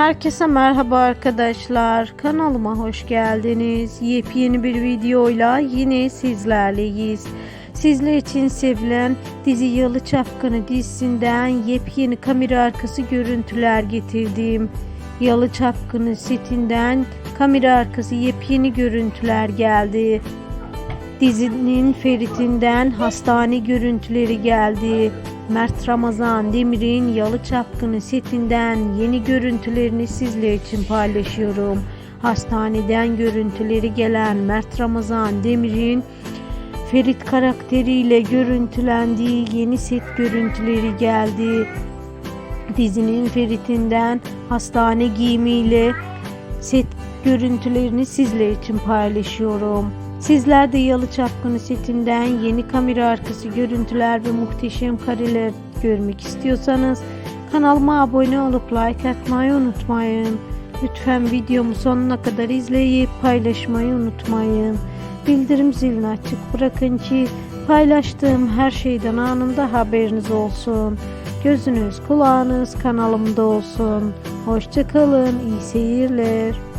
Herkese merhaba arkadaşlar. Kanalıma hoş geldiniz. Yepyeni bir videoyla yine sizlerleyiz. Sizler için sevilen dizi Yalı Çapkını dizisinden yepyeni kamera arkası görüntüler getirdim. Yalı Çapkını setinden kamera arkası yepyeni görüntüler geldi. Dizinin Ferit'inden hastane görüntüleri geldi. Mert Ramazan Demir'in Yalı Çapkını setinden yeni görüntülerini sizler için paylaşıyorum. Hastaneden görüntüleri gelen Mert Ramazan Demir'in Ferit karakteriyle görüntülendiği yeni set görüntüleri geldi. Dizinin Ferit'inden hastane giyimiyle set görüntülerini sizler için paylaşıyorum. Sizler de Yalı Çapkını setinden yeni kamera arkası görüntüler ve muhteşem kareler görmek istiyorsanız kanalıma abone olup like atmayı unutmayın. Lütfen videomu sonuna kadar izleyip paylaşmayı unutmayın. Bildirim zilini açık bırakın ki paylaştığım her şeyden anında haberiniz olsun. Gözünüz kulağınız kanalımda olsun. Hoşçakalın, iyi seyirler.